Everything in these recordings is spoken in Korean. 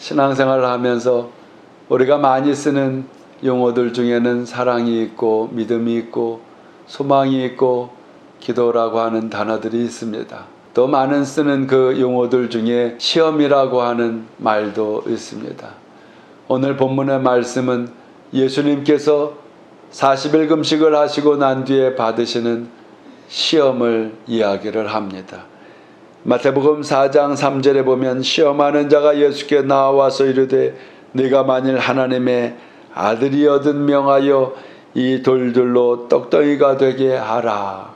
신앙생활을 하면서 우리가 많이 쓰는 용어들 중에는 사랑이 있고 믿음이 있고 소망이 있고 기도라고 하는 단어들이 있습니다. 또 많은 쓰는 그 용어들 중에 시험이라고 하는 말도 있습니다. 오늘 본문의 말씀은 예수님께서 40일 금식을 하시고 난 뒤에 받으시는 시험을 이야기를 합니다. 마태복음 4장 3절에 보면 시험하는 자가 예수께 나와서 이르되 네가 만일 하나님의 아들이여든 명하여 이 돌들로 떡덩이가 되게 하라.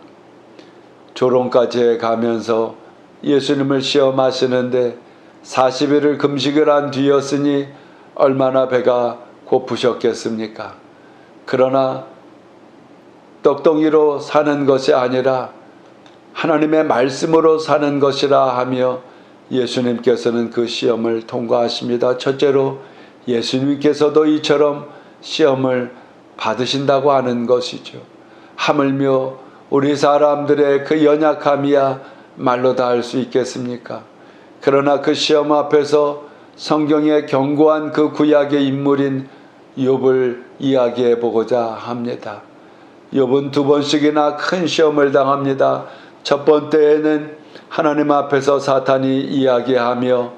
조롱까지 가면서 예수님을 시험하시는데 40일을 금식을 한 뒤였으니 얼마나 배가 고프셨겠습니까? 그러나 떡덩이로 사는 것이 아니라 하나님의 말씀으로 사는 것이라 하며 예수님께서는 그 시험을 통과하십니다. 첫째로 예수님께서도 이처럼 시험을 받으신다고 하는 것이죠. 하물며 우리 사람들의 그 연약함이야 말로 다 할 수 있겠습니까? 그러나 그 시험 앞에서 성경의 견고한 그 구약의 인물인 욥을 이야기해 보고자 합니다. 욥은 두 번씩이나 큰 시험을 당합니다. 첫 번째에는 하나님 앞에서 사탄이 이야기하며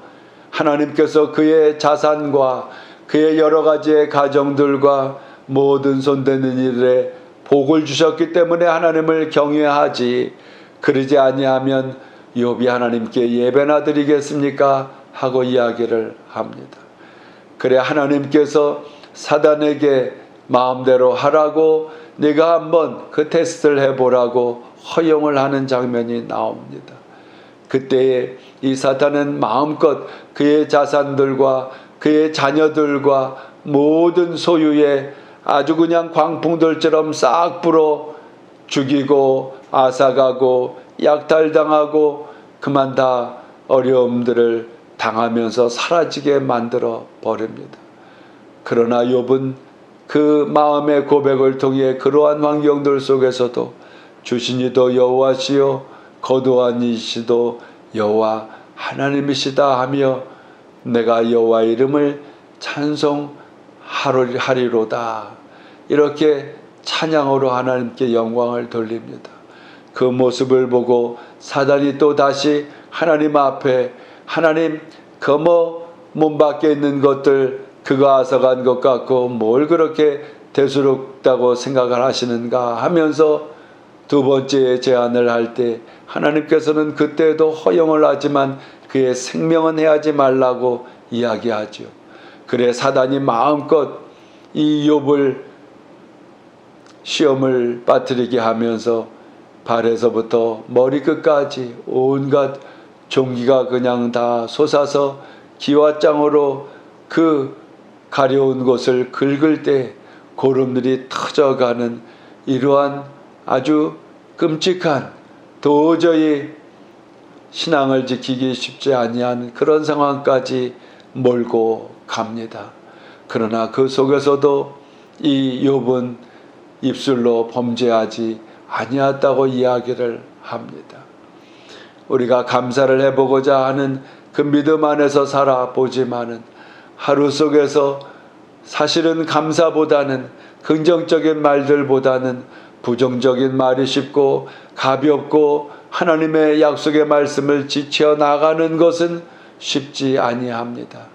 하나님께서 그의 자산과 그의 여러 가지의 가정들과 모든 손대는 일에 복을 주셨기 때문에 하나님을 경외하지 그러지 아니하면 욥이 하나님께 예배나 드리겠습니까 하고 이야기를 합니다. 그래 하나님께서 사단에게 마음대로 하라고 네가 한번 그 테스트를 해보라고 허용을 하는 장면이 나옵니다. 그때에 이 사탄은 마음껏 그의 자산들과 그의 자녀들과 모든 소유에 아주 그냥 광풍들처럼 싹 불어 죽이고 아사가고 약탈당하고 그만 다 어려움들을 당하면서 사라지게 만들어 버립니다. 그러나 욥은 그 마음의 고백을 통해 그러한 환경들 속에서도 주신 이도 여호와시요 거두한 이시도 여호와 하나님이시다 하며 내가 여호와 이름을 찬송하리로다 이렇게 찬양으로 하나님께 영광을 돌립니다. 그 모습을 보고 사단이 또 다시 하나님 앞에 하나님 그뭐 몸밖에 있는 것들 그거 앗아간 것 같고 뭘 그렇게 대수롭다고 생각을 하시는가 하면서 두 번째 제안을 할 때 하나님께서는 그때도 허용을 하지만 그의 생명은 해하지 말라고 이야기하죠. 그래 사단이 마음껏 이 욥을 시험을 빠뜨리게 하면서 발에서부터 머리끝까지 온갖 종기가 그냥 다 솟아서 기와장으로 그 가려운 곳을 긁을 때 고름들이 터져가는 이러한 아주 끔찍한 도저히 신앙을 지키기 쉽지 아니한 그런 상황까지 몰고 갑니다. 그러나 그 속에서도 이 욥은 입술로 범죄하지 아니었다고 이야기를 합니다. 우리가 감사를 해보고자 하는 그 믿음 안에서 살아보지만은 하루 속에서 사실은 감사보다는 긍정적인 말들보다는 부정적인 말이 쉽고 가볍고 하나님의 약속의 말씀을 지켜 나가는 것은 쉽지 아니합니다.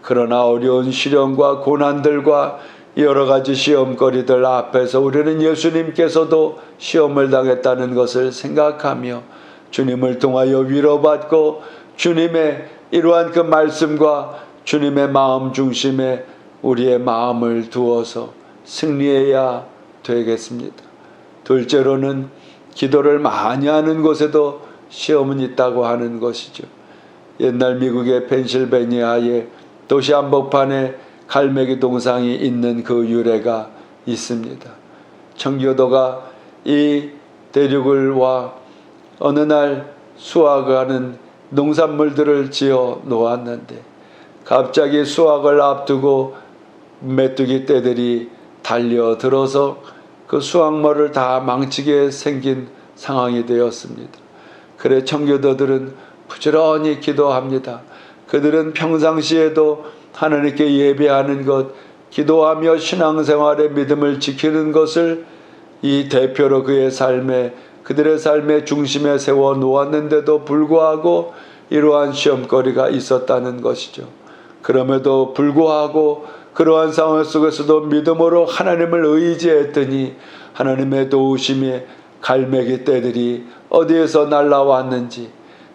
그러나 어려운 시련과 고난들과 여러 가지 시험거리들 앞에서 우리는 예수님께서도 시험을 당했다는 것을 생각하며 주님을 통하여 위로받고 주님의 이러한 그 말씀과 주님의 마음 중심에 우리의 마음을 두어서 승리해야 되겠습니다. 둘째로는 기도를 많이 하는 곳에도 시험은 있다고 하는 것이죠. 옛날 미국의 펜실베니아의 도시 한복판에 갈매기 동상이 있는 그 유래가 있습니다. 청교도가 이 대륙을 와 어느 날 수확하는 농산물들을 지어 놓았는데 갑자기 수확을 앞두고 메뚜기 떼들이 달려들어서 그 수확물을 다 망치게 생긴 상황이 되었습니다. 그래 청교도들은 부지런히 기도합니다. 그들은 평상시에도 하나님께 예배하는 것, 기도하며 신앙생활의 믿음을 지키는 것을 이 대표로 그의 삶에 그들의 삶의 중심에 세워 놓았는데도 불구하고 이러한 시험거리가 있었다는 것이죠. 그럼에도 불구하고 그러한 상황 속에서도 믿음으로 하나님을 의지했더니 하나님의 도우심이 갈매기 떼들이 어디에서 날라왔는지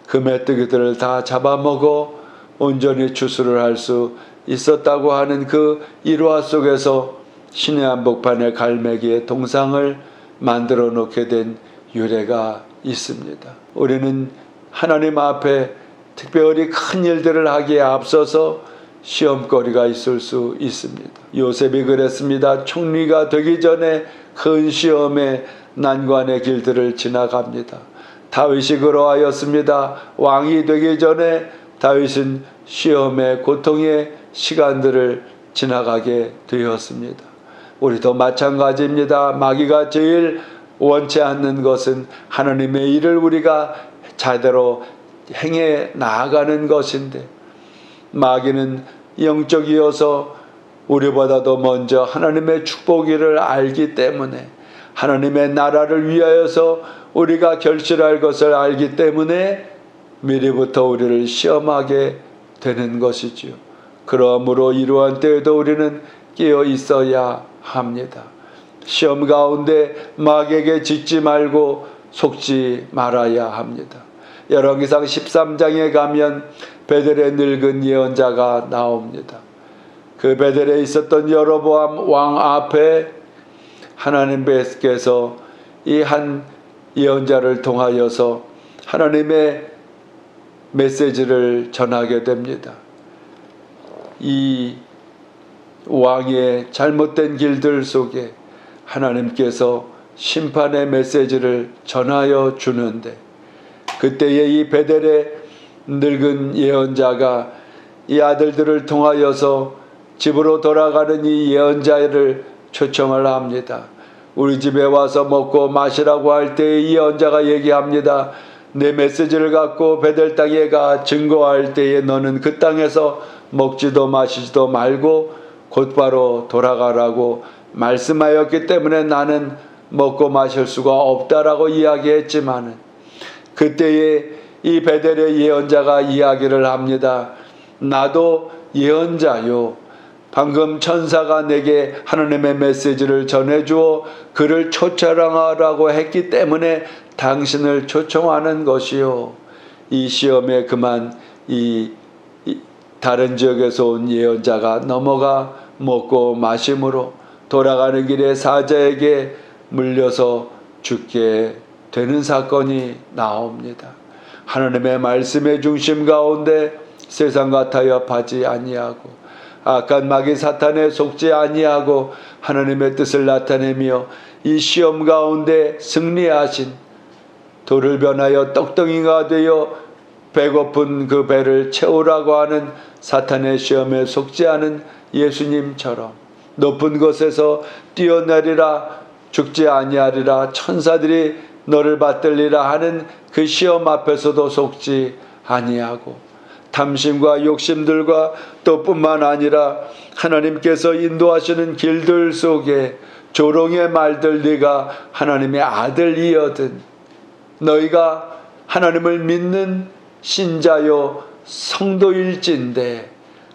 그 메뚜기들을 다 잡아먹어 온전히 추수를 할 수 있었다고 하는 그 일화 속에서 신의 한복판에 갈매기의 동상을 만들어 놓게 된 유래가 있습니다. 우리는 하나님 앞에 특별히 큰 일들을 하기에 앞서서 시험거리가 있을 수 있습니다. 요셉이 그랬습니다. 총리가 되기 전에 큰 시험의 난관의 길들을 지나갑니다. 다윗이 그러하였습니다. 왕이 되기 전에 다윗은 시험의 고통의 시간들을 지나가게 되었습니다. 우리도 마찬가지입니다. 마귀가 제일 원치 않는 것은 하나님의 일을 우리가 제대로 행해 나아가는 것인데 마귀는 영적이어서 우리보다도 먼저 하나님의 축복이를 알기 때문에 하나님의 나라를 위하여서 우리가 결실할 것을 알기 때문에 미리부터 우리를 시험하게 되는 것이지요. 그러므로 이러한 때에도 우리는 깨어 있어야 합니다. 시험 가운데 마귀에게 짓지 말고 속지 말아야 합니다. 열왕기상 13장에 가면 베델의 늙은 예언자가 나옵니다. 그 베델에 있었던 여로보암 왕 앞에 하나님께서 이 한 예언자를 통하여서 하나님의 메시지를 전하게 됩니다. 이 왕의 잘못된 길들 속에 하나님께서 심판의 메시지를 전하여 주는데 그때에 이 베델의 늙은 예언자가 이 아들들을 통하여서 집으로 돌아가는 이 예언자를 초청을 합니다. 우리 집에 와서 먹고 마시라고 할 때 이 예언자가 얘기합니다. 내 메시지를 갖고 베델 땅에 가 증거할 때에 너는 그 땅에서 먹지도 마시지도 말고 곧바로 돌아가라고 말씀하였기 때문에 나는 먹고 마실 수가 없다라고 이야기했지만은 그때에 이 베델의 예언자가 이야기를 합니다. 나도 예언자요. 방금 천사가 내게 하나님의 메시지를 전해주어 그를 초청하라고 했기 때문에 당신을 초청하는 것이요. 이 시험에 그만 이, 이 다른 지역에서 온 예언자가 넘어가 먹고 마심으로 돌아가는 길에 사자에게 물려서 죽게 되는 사건이 나옵니다. 하나님의 말씀의 중심 가운데 세상 같아여 파지 아니하고 악한 마귀 사탄에 속지 아니하고 하나님의 뜻을 나타내며 이 시험 가운데 승리하신 돌을 변하여 떡덩이가 되어 배고픈 그 배를 채우라고 하는 사탄의 시험에 속지 않은 예수님처럼 높은 곳에서 뛰어내리라 죽지 아니하리라 천사들이 너를 받들리라 하는 그 시험 앞에서도 속지 아니하고 탐심과 욕심들과 또 뿐만 아니라 하나님께서 인도하시는 길들 속에 조롱의 말들 네가 하나님의 아들이여든 너희가 하나님을 믿는 신자요 성도일진데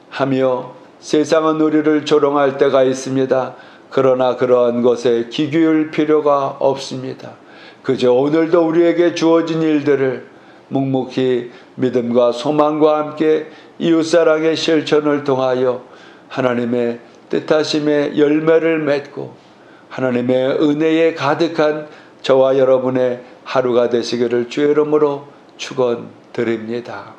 하며 세상은 우리를 조롱할 때가 있습니다. 그러나 그러한 것에 기교일 필요가 없습니다. 그저 오늘도 우리에게 주어진 일들을 묵묵히 믿음과 소망과 함께 이웃사랑의 실천을 통하여 하나님의 뜻하심의 열매를 맺고 하나님의 은혜에 가득한 저와 여러분의 하루가 되시기를 주의 이름으로 축원드립니다.